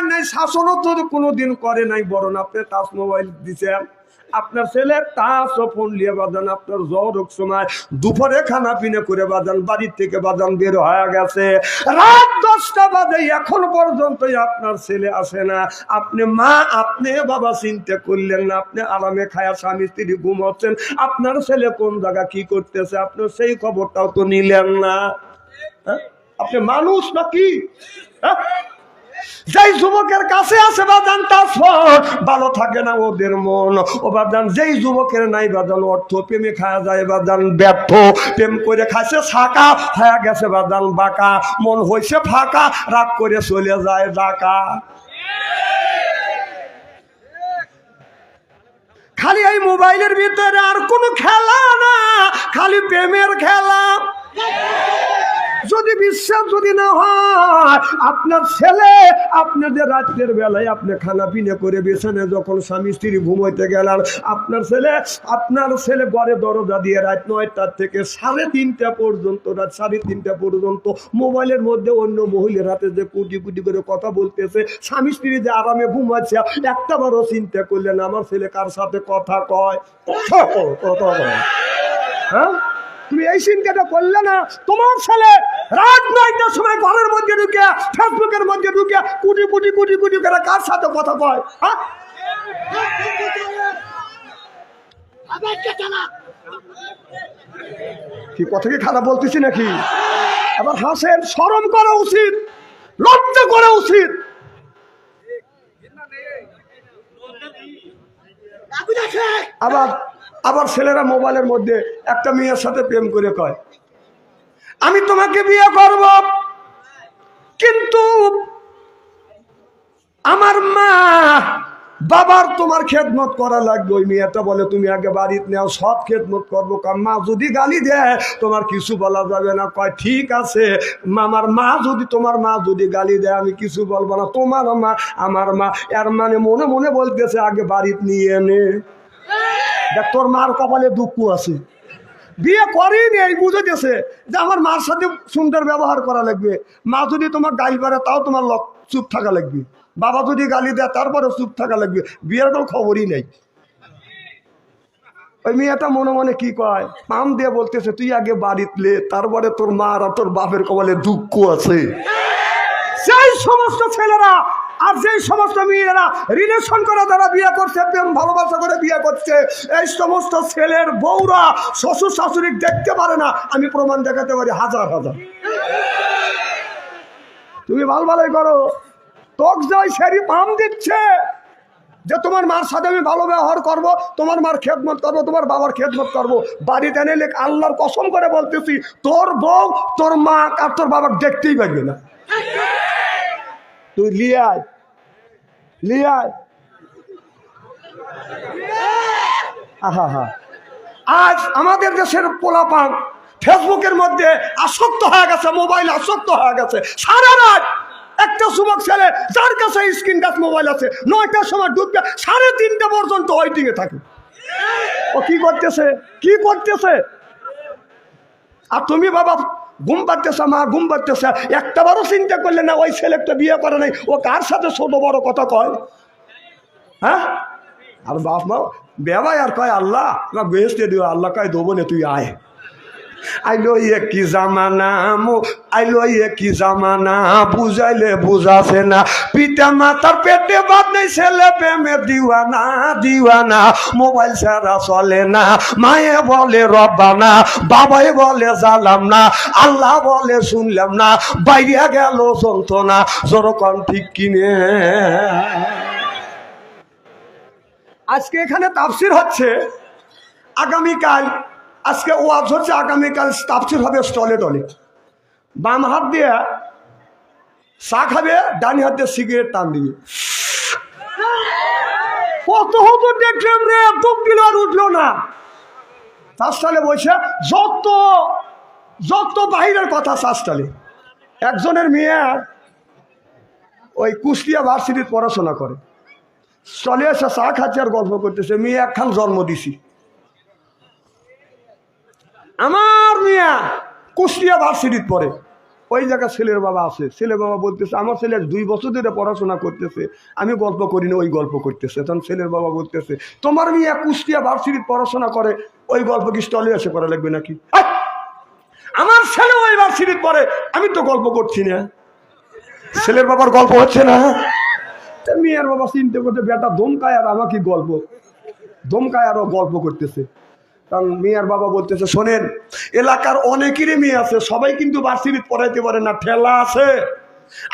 দেন নাই, শাসনও তো কোনোদিন করে নাই। বরং আপনি টাচ মোবাইল দিছেন। আপনার ছেলে তাস ও ফোন নিয়ে বাজান আপনার জ্বর সময়, দুপুরে খানা পিনে করে বাজান বাড়ির থেকে বাজান বের হয়ে গেছে। রাত দশটা বাজে, এখন পর্যন্ত আপনার ছেলে আসে না। আপনি মা, আপনি বাবা চিন্তা করলেন না, আপনি আরামে খায়া স্বামী স্ত্রী ঘুমাচ্ছেন আপনার ছেলে কোন জায়গা কি করতেছে? আপনার সেই খবরটাও তো নিলেন না। হ্যাঁ? আপনি মানুষ নাকি? হ্যাঁ? যেই যুবকের কাছে আছে বাদান, তার ফল ভালো থাকে না ওদের মন। ও বাদান, যেই যুবকের নাই বাদান, অর্থ প্রেমে খাওয়া যায় বাদান, ব্যর্থ প্রেম করে খাইছে ছাকা হয়ে গেছে বাদান, বাঁকা। মন হয়েছে ফাঁকা, রাগ করে চলে যায় ডাকা খালি এই মোবাইলের ভিতরে আর কোনো খেলা না, খালি প্রেমের খেলা। যদি বিশ্বাস যদি না হয় আপনার ছেলে আপনাদের রাত্রের বেলায় আপনি খানা পিনে করে বেছানে যখন স্বামী স্ত্রী ঘুমাইতে গেলেন আপনার ছেলে আপনার ছেলে ঘরে দরজা দিয়ে রাত নয়টার থেকে সাড়ে তিনটা পর্যন্ত রাত সাড়ে তিনটা পর্যন্ত মোবাইলের মধ্যে অন্য মহিলার হাতে যে কুটি কুটি করে কথা বলতেছে স্বামী স্ত্রী যে আরামে ঘুমাচ্ছে একটা বারও চিন্তা করলেন আমার ছেলে কার সাথে কথা কয় কথা কয়, কথা কয়। হ্যাঁ তুমি এই চিন্তাটা করলে না। তোমার ছেলে রাত নয়টার সময় ঘরের মধ্যে ঢুকে, ফেসবুকের মধ্যে ঢুকে, কুটি কুটি কুটি কুটি করে কার সাথে কথা কয় হ্যাঁ? কি কথা কি খারাপ বলতেছি নাকি? আবার হাসেন শরম করা উচিত, লজ্জা করা উচিত। আবার আবার ছেলেরা মোবাইলের মধ্যে একটা মেয়ের সাথে প্রেম করে কয়, আমি তোমাকে বিয়ে করব। কিন্তু আমার মা, বাবার তোমার খেদমত করা লাগবে। ওই মেয়েটা বলে, তুমি আগে বাড়িতে নেও, সব খেদমত করব। মা যদি গালি দেয়, তোমার কিছু বলা যাবে না। কয়, ঠিক আছে আমার মা যদি, তোমার মা যদি গালি দেয়, আমি কিছু বলব না। তোমার মা, আমার মা। এর মানে মনে মনে বলতেছে, আগে বাড়িতে নিয়ে নে। দেখ, তোর মার কপালে দুঃখ আছে। বিয়ে করেই নেই বুঝে গেছে যে আমার মার সাথে সুন্দর ব্যবহার করা লাগবে। মা যদি তোমার গালি পারে তাও তোমার লক চুপ থাকা লাগবে। বাবা যদি গালি দেয়, তারপরে চুপ থাকা লাগবে। বিয়ের কোনো খবরই নেই। ওই মেয়েটা মনে মনে কি কয়? পাম দিয়ে বলতেছে, তুই আগে বাড়িতে লে, তারপরে তোর মার আর তোর বাপের কপালে দুঃখ আছে। সেই সমস্ত ছেলেরা আর যেই সমস্ত মেয়েরা রিলেশন করে তারা বিয়ে করছে, প্রেম, ভালোবাসা করে বিয়ে করছে, এই সমস্ত ছেলের বউরা শ্বশুর শাশুড়ি দেখতে পারে না, আমি প্রমাণ দেখাতে পারি হাজার হাজার। তুমি ভালো ভালোই করো। তোক যাই সেরি পাম দিচ্ছে যে তোমার মার সাথে আমি ভালো ব্যবহার করব, তোমার মার খেদমত করব, তোমার বাবার খেদমত করব। বাড়িতে এনে লেখ, আল্লাহর কসম করে বলতেছি, তোর বউ, তোর মা আর তোর বাবা দেখতেই পারবে না। তুই লিয়ায় লিয়ায় আহা হা আজ আমাদের দেশের পোলাপান ফেসবুকের মধ্যে আসক্ত হয়ে গেছে, মোবাইল আসক্ত হয়ে গেছে। সারা রাত একটা যুবক ছেলে যার কাছে স্ক্রিন টাচ মোবাইল আছে, নয়টার সময় ডুববে সাড়ে তিনটা পর্যন্ত ওয়েটিংয়ে থাকে। ও কি করতেছে? কি করতেছে? আর তুমি বাবা ঘুম পাড়তেছে মা, ঘুম পাড়তেছে। একটা বারও চিন্তা করলে না, ওই ছেলে একটা বিয়ে করে নাই। ও কার সাথে ছোট বড় কথা কয়? হ্যাঁ? আর বাপ মা বেবাই আর কয়, আল্লাহ বেহেস্তে দিও, আল্লাহ কয়, দেবো না, তুই আয়। আইলো ইয়ে কি জামানা আইলো ইয়ে কি জামানা, বুঝাইলে বুঝাছে না। পিতা মাতার পেটে বাদ নেই, ছেলে প্রেমে দিওয়ানা দিওয়ানা। মোবাইল ছাড়া চলে না, মায়ে বলে রব্বানা, বাবাই বলে জালাম না, আল্লাহ বলে শুনলাম না, বাইরে গেল যন্ত্রণা জোরকম ঠিক কিনে। আজকে এখানে তাফসির হচ্ছে, আগামীকাল আজকে ওয়াজ হচ্ছে আগামীকাল তাফসির হবে স্টলে টলে। বাম হাত দিয়ে চা খাবে, ডানি হাত দিয়ে সিগারেট টান দিবে। কত হতো দেখলাম রে দুপ দিল আর উঠল না। চাষটালে বসে যত যত বাহিরের কথা চাষটালে একজনের মেয়ে ওই কুষ্টিয়া ভার্সিটির পড়াশোনা করে। চলে এসে চা খাচ্ছে আর গল্প করতেছে, মেয়ে একখান জন্ম দিছি। আমার মিয়া কুষ্টিয়া ভার্সিটিত পড়ে ওই জায়গায় ছেলের বাবা আছে। ছেলে বাবা বলতেছে, আমার ছেলে দুই বছর ধরে পড়াশোনা করতেছে। আমি গল্প করি না, ওই গল্প করতেছে। তখন ছেলের বাবা বলতেছে, তোমার মেয়ে কুষ্টিয়া ভার্সিটির পড়াশোনা করে, ওই গল্প কি স্টলে এসে করা লাগবে নাকি! আমার ছেলে ওই ভার্সিটির পরে আমি তো গল্প করছি না। ছেলের বাবার গল্প হচ্ছে না। মেয়ের বাবা চিনতে করতে বেটা দমকায় আর আমাকে গল্প দমকায় আরও গল্প করতেছে। কারণ মেয়ের বাবা বলতেছে, শোনেন, এলাকার অনেকেরই মেয়ে আছে, সবাই কিন্তু ভার্সিটিত পড়াইতে পারে না, ঠেলা আছে।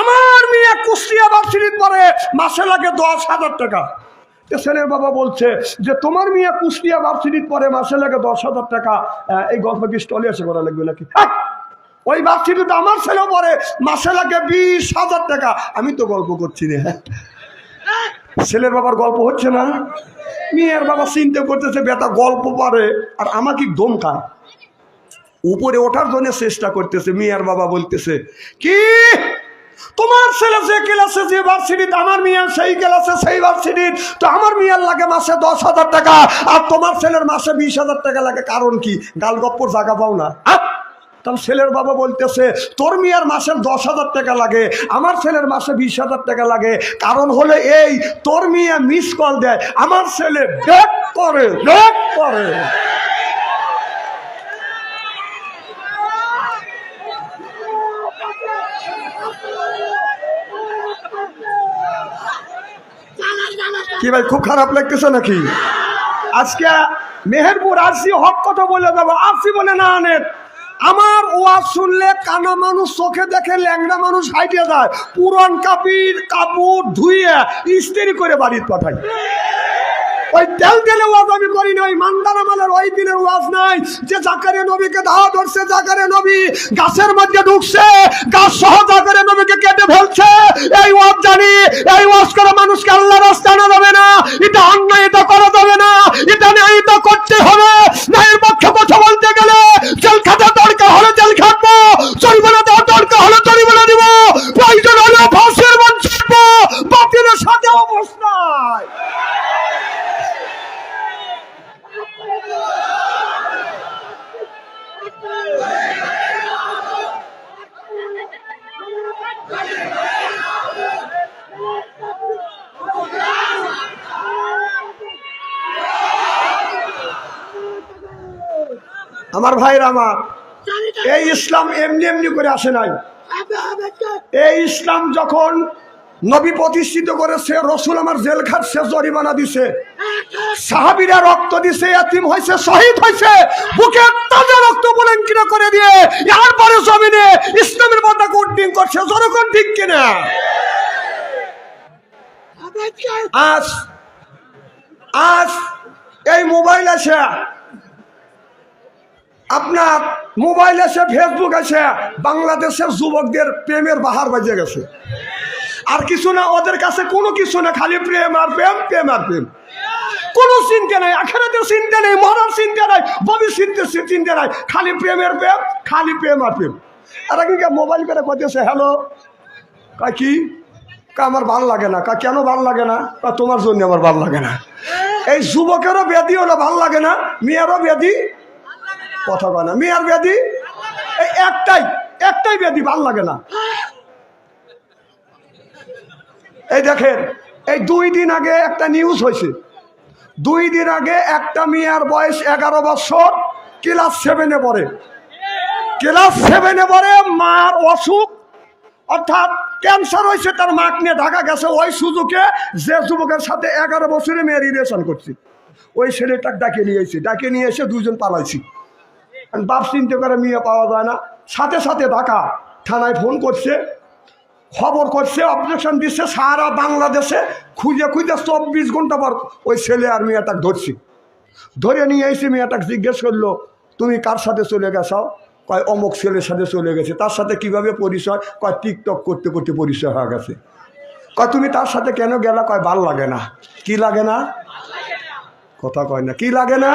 আমার মেয়ে কুষ্টিয়া ভার্সিটিত পরে মাসে লাগে দশ হাজার টাকা। ছেলের বাবা বলছে যে, তোমার মেয়ে কুষ্টিয়া ভার্সিটিত পড়ে, মাসে লাগে দশ হাজার টাকা এই গল্প কি স্টলে এসে করা লাগবে নাকি! ওই ভার্সিটিতে আমার ছেলে পড়ে, মাসে লাগে বিশ হাজার টাকা। আমি তো গল্প করছি না ছেলের বাবার গল্প হচ্ছে না? মেয়ের বাবা চিন্তা করতেছে, বেটা, গল্প পারে। আর আমাকে দমকায় উপরে ওঠার জন্য চেষ্টা করতেছে, মেয়ের বাবা বলতেছে, কি? তোমার ছেলে যে ক্লাসে, যে ভার্সিটিতে আমার মেয়ে সেই ক্লাসে, সেই ভার্সিটির তো আমার মেয়ের লাগে মাসে দশ হাজার টাকা, আর তোমার ছেলের মাসে বিশ হাজার টাকা লাগে। কারণ কি? গালগপ্পর জায়গা পাও না। আহ! তাহলে ছেলের বাবা বলতেছে, তোর মেয়ের মাসের দশ হাজার টাকা লাগে, আমার ছেলের মাসে বিশ হাজার টাকা লাগে। কারণ হলে এই, তোর মেয়ে মিস কল দেয়, আমার ছেলে ব্যাক করে ব্যাক করে। কি ভাই, খুব খারাপ লাগতেছে নাকি? আজকে মেহেরপুর আরসি হক কথা বলে দেবো, আরসি বলে না আনের আমার ওয়াজ শুনলে কানা মানুষ চোখে দেখে ল্যাংড়া মানুষ হাইটে যায়। পুরন কাপির কাপড় ধুইয়ে ইস্ত্রি করে বাড়ির পাঠাই। ওই তেল তেলে ওয়াজ আমি করি না, ওই মান্দানা মালের ওই দিনের ওয়াজ নাই। যে জাকারে নবীকে ধাওয়া ধরছে জাকারে নবী গাছের মধ্যে ঢুকছে, গাছ সহ জাকারে নবীকে কেটে ফেলছে। এই ওয়াজ জানি, এই ওয়াজ করে মানুষকে আল্লাহ রাস্তা আনা যাবে না। এটা অন্যায়, এটা করা যাবে না। এটা ন্যায়, এটা করতে হবে। ন্যায়ের পক্ষে কথা বলতে গেলে জেল খাটা দরকার হলে জেল খাটবো জরিমানা দেওয়ার দরকার হলে জরিমানা দিব প্রয়োজন হলে ফাঁসির মঞ্চ ছাড়বো বাতিলের সাথে অবস্থায় আমার ভাইরা আমার। এই ইসলাম এমনি এমনি করে আসে নাই। এই ইসলাম যখন নবী প্রতিষ্ঠিত করেছে রসুল আমার জেল খাটছে জরিমানা দিছে। সাহাবিরা রক্ত দিছে এতিম হয়েছে শহীদ হয়েছে বুকে তাজা রক্ত বলেন করে দিয়ে এরপরে জমিনে ইসলামের পতাকা উড্ডিং করছে জনগণ ঠিক কিনা? আজ আজ এই মোবাইল আছে আপনার মোবাইল আছে ফেসবুক আছে বাংলাদেশের যুবকদের প্রেমের বাহার বাজে গেছে। আর কিছু না, ওদের কাছে কোনো কিছু না, খালি প্রেম আর প্রেম প্রেম আর প্রেম। কোনো চিন্তা নেই, আখেরাতের চিন্তা নেই, মরার চিন্তা নাই, ভবিষ্যতের চিন্তা নাই, খালি প্রেমের প্রেম, খালি প্রেম আর প্রেম। আর কি মোবাইল করে কইতেছে হ্যালো। কয়, কি? কয়, আমার ভালো লাগে না। কা কেন ভালো লাগে না? কয়, তোমার জন্য আমার ভালো লাগে না। এই যুবকেরও ব্যাধি হলো ভালো লাগে না, মেয়েরও ব্যাধি কথা কয় না। মেয়ের ব্যাধি? এই একটাই একটাই ব্যাধি, ভালো লাগে না। এই দেখেন, এই দুই দিন আগে একটা নিউজ হয়েছে। দুই দিন আগে একটা মেয়ের বয়স এগারো বছর ক্লাস সেভেনে পড়ে। ক্লাস সেভেনে পড়ে, মার অসুখ, অর্থাৎ ক্যান্সার হয়েছে, তার মাক নিয়ে ঢাকা গেছে। ওই সুযোগে যে যুবকের সাথে এগারো বছরে মেয়ে রিলেশন করছে। ওই ছেলেটাকে ডাকে নিয়ে ডাকে নিয়ে এসে দুজন পালাইছি। বাপ চিনতে করে মেয়ে পাওয়া যায় না। সাথে সাথে ঢাকা থানায় ফোন করছে, খবর করছে অপারেশন দিচ্ছে, সারা বাংলাদেশে খুঁজে খুঁজে চব্বিশ ঘণ্টা পর ওই ছেলে আর মেয়েটাকে ধরছি। ধরে নিয়ে এসে মেয়েটাকে জিজ্ঞেস করল, তুমি কার সাথে চলে গেছো? কয়, অমুক ছেলের সাথে চলে গেছে। তার সাথে কীভাবে পরিচয়? কয়, টিকটক করতে করতে পরিচয় হয়ে গেছে। কয়, তুমি তার সাথে কেন গেলা? কয়, ভালো লাগে না। কি লাগে না? কথা কয় না, কি লাগে না?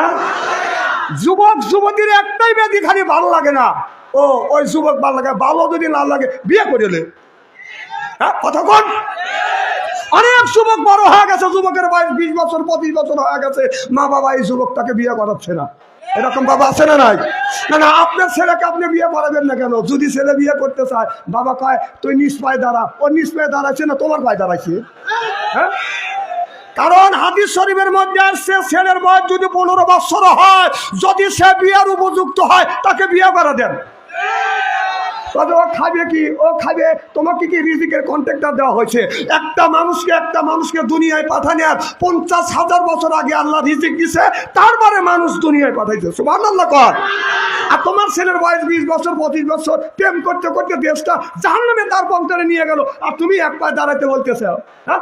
যুবক যুবতীর একটাই ব্যাধি, খালি ভালো লাগে না। ও, ওই যুবক ভালো লাগে, ভালো যদি না লাগে, বিয়ে করে। হ্যাঁ কোন। অনেক যুবক বড় হয়ে গেছে, যুবকের বয়স বিশ বছর, পঁচিশ বছর হয়ে গেছে। মা বাবা এই যুবকটাকে বিয়ে করাচ্ছে না। এরকম বাবা আছে না নাই? না না, আপনার ছেলেকে আপনি বিয়ে করাবেন না কেন? যদি ছেলে বিয়ে করতে চায়, বাবা কয়, তুই নিজ দাঁড়া। ও নিজ পায়ে দাঁড়াচ্ছে না, তোমার পায়ে দাঁড়াইছে? হ্যাঁ? কারণ হাদিস শরীফের মধ্যে আসছে, ছেলের বয়স যদি পনেরো বছর হয়, যদি সে বিয়ের উপযুক্ত হয়, তাকে বিয়ে করে দেন। ও খাবে কি? ও খাবে, তোমাকে কি রিজিকের কন্ট্রাক্টর দেওয়া হয়েছে? একটা মানুষকে একটা মানুষকে দুনিয়ায় পাঠানোর পঞ্চাশ হাজার বছর আগে আল্লাহ রিজিক দিছে, তারপরে মানুষ দুনিয়ায় পাঠাইছে। সুমান আল্লাহ কর আর তোমার ছেলের বয়স বিশ বছর, পঁচিশ বছর, প্রেম করতে করতে দেশটা জাহান্নামে তার পন্থারে নিয়ে গেল। আর তুমি এক পায়ে দাঁড়াতে বলতেছ হ্যাঁ?